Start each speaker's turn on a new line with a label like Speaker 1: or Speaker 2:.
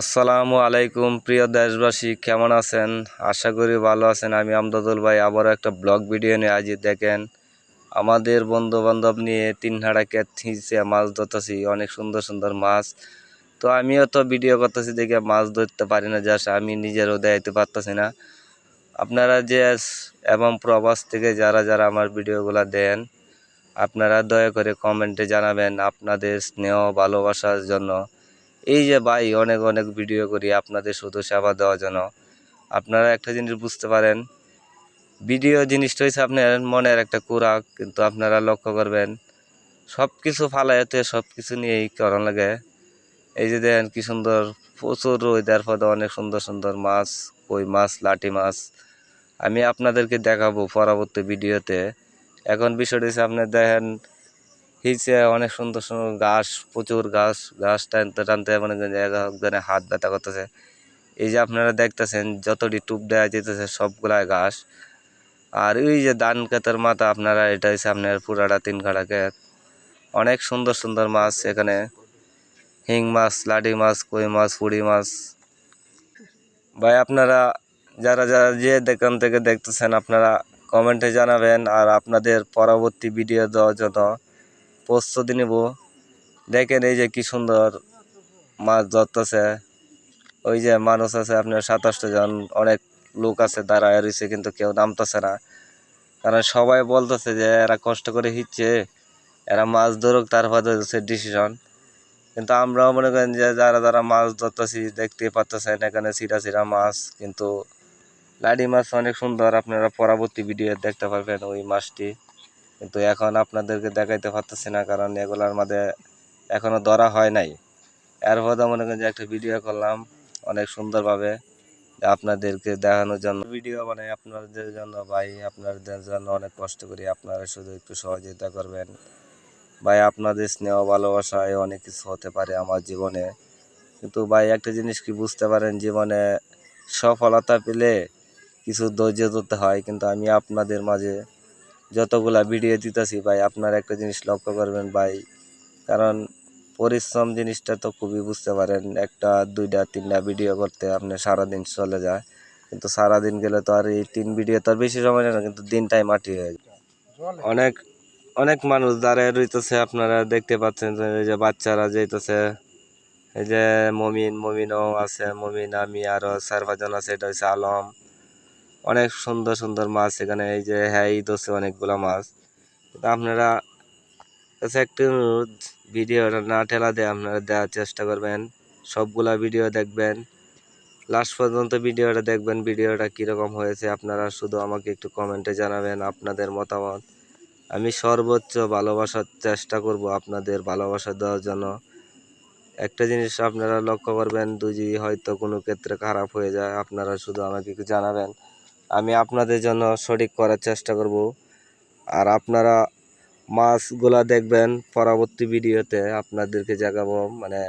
Speaker 1: আসসালামু আলাইকুম, প্রিয় দেশবাসী, কেমন আছেন? আশা করি ভালো আছেন। আমি আমদাদুল ভাই, আবারও একটা ব্লগ ভিডিও নিয়ে আজ দেখেন, আমাদের বন্ধু বান্ধব নিয়ে তিন হাড়া ক্যাট থিঁচে মাছ ধরতেছি, অনেক সুন্দর সুন্দর মাছ। তো আমিও তো ভিডিও করতেছি দেখে মাছ ধরতে পারি না যাস আমি নিজেরও দেখাইতে পারতেছি না। আপনারা যে এবং প্রবাস থেকে যারা যারা আমার ভিডিওগুলো দেন, আপনারা দয়া করে কমেন্টে জানাবেন আপনাদের স্নেহ ভালোবাসার জন্য। এই যে ভাই অনেক অনেক ভিডিও করি, আপনাদের শুধু সেবা দেওয়ার জন্য। আপনারা একটা জিনিস বুঝতে পারেন ভিডিও জিনিসটা হচ্ছে আপনার মনের একটা কুরাক, কিন্তু আপনারা লক্ষ্য করবেন সব কিছু ফালাইতে সব কিছু নিয়েই করান লাগে। এই যে দেখেন কি সুন্দর, প্রচুর ওয়েদার পদে অনেক সুন্দর সুন্দর মাছ, কই মাছ লাটি মাছ। আমি আপনাদেরকে দেখাবো পরবর্তী ভিডিওতে এখন বিষয়টা হচ্ছে আপনি দেখেন হিচে অনেক সুন্দর সুন্দর ঘাস প্রচুর ঘাস ঘাস টানতে টানতে মানে একজনে হাত ব্যথা করতেছে। এই যে আপনারা দেখতেছেন, যতটি টুপ দেওয়া যেতেছে সবগুলা ঘাস আর ওই যে ধান ক্ষেতের মাথা, আপনারা এটা হচ্ছে আপনার পুরাটা তিন কাটা ক্ষেত। অনেক সুন্দর সুন্দর মাছ এখানে। হিং মাছ লাডি মাছ, কই মাছ পুড়ি মাছ। ভাই, আপনারা যারা যারা যে দেখান থেকে দেখতেছেন, আপনারা কমেন্টে জানাবেন আর আপনাদের পরবর্তী ভিডিও দেওয়ার জন্য প্রস্তুতি নেব। দেখেন এই যে কি সুন্দর মাছ ধরতেছে। ওই যে মানুষ আছে, আপনার সাতাশটা জন অনেক লোক আছে, দাঁড়ায় রয়েছে, কিন্তু কেউ নামতেছে না। কারণ সবাই বলতেছে যে, এরা কষ্ট করে হিচ্ছে, এরা মাছ ধরুক তারপরে হচ্ছে ডিসিশন কিন্তু আমরাও মনে করেন যে, যারা যারা মাছ ধরতেছি, দেখতে পাচ্ছেন এখানে সিরা সিরা মাছ। কিন্তু লাডি মাছ অনেক সুন্দর, আপনারা পরবর্তী ভিডিও দেখতে পারবেন ওই মাছটি। কিন্তু এখন আপনাদেরকে দেখাইতে পারতেছি না, কারণ এগুলার মধ্যে এখনও ধরা হয় নাই। এর পরে মনে করেন যে একটা ভিডিও করলাম অনেক সুন্দরভাবে আপনাদেরকে দেখানোর জন্য। ভিডিও মানে আপনাদের জন্য ভাই, আপনাদের জন্য অনেক কষ্ট করি। আপনারা শুধু একটু সহযোগিতা করবেন। ভাই, আপনাদের স্নেহ ভালোবাসায় অনেক কিছু হতে পারে আমার জীবনে। কিন্তু ভাই, একটা জিনিস কি বুঝতে পারেন? জীবনে সফলতা পেলে কিছু ধৈর্য ধরতে হয়, কিন্তু আমি আপনাদের মাঝে যতগুলা ভিডিও দিতেছি ভাই, আপনারা একটা জিনিস লক্ষ্য করবেন ভাই। কারণ পরিশ্রম জিনিসটা তো খুবই বুঝতে পারেন, একটা, দুইটা, তিনটা ভিডিও করতে আপনার সারাদিন চলে যায়। কিন্তু সারাদিন গেলে তো আর এই তিন ভিডিও তো আর বেশি সময় না, কিন্তু দিনটাই মাটি হয়ে যায়। অনেক অনেক মানুষ দাঁড়ায় রইতেছে, আপনারা দেখতে পাচ্ছেন এই যে বাচ্চারা যেতেছে এই যে মমিন, মমিনও আছে, মমিন আমি আরও চার পাঁচজন আছে, এটা হচ্ছে আলম। অনেক সুন্দর সুন্দর মাছ এখানে, এই যে হ্যাঁ ঈদ হচ্ছে অনেকগুলো মাছ। কিন্তু আপনারা কাছে একটু ভিডিওটা না ঠেলা দিয়ে আপনারা দেওয়ার চেষ্টা করবেন, সবগুলা ভিডিও দেখবেন। লাস্ট পর্যন্ত ভিডিওটা দেখবেন, ভিডিওটা কীরকম হয়েছে আপনারা শুধু আমাকে একটু কমেন্টে জানাবেন আপনাদের মতামত। আমি সর্বোচ্চ ভালোবাসার চেষ্টা করব আপনাদের ভালোবাসা দেওয়ার জন্য। একটা জিনিস আপনারা লক্ষ্য করবেন দুজি হয়তো কোনো ক্ষেত্রে খারাপ হয়ে যায়, আপনারা শুধু আমাকে একটু জানাবেন। আমি আপনাদের জন্য সঠিক করার চেষ্টা করব। আর আপনারা মাছগুলা দেখবেন পরবর্তী ভিডিওতে আপনাদেরকে জাগাবো মানে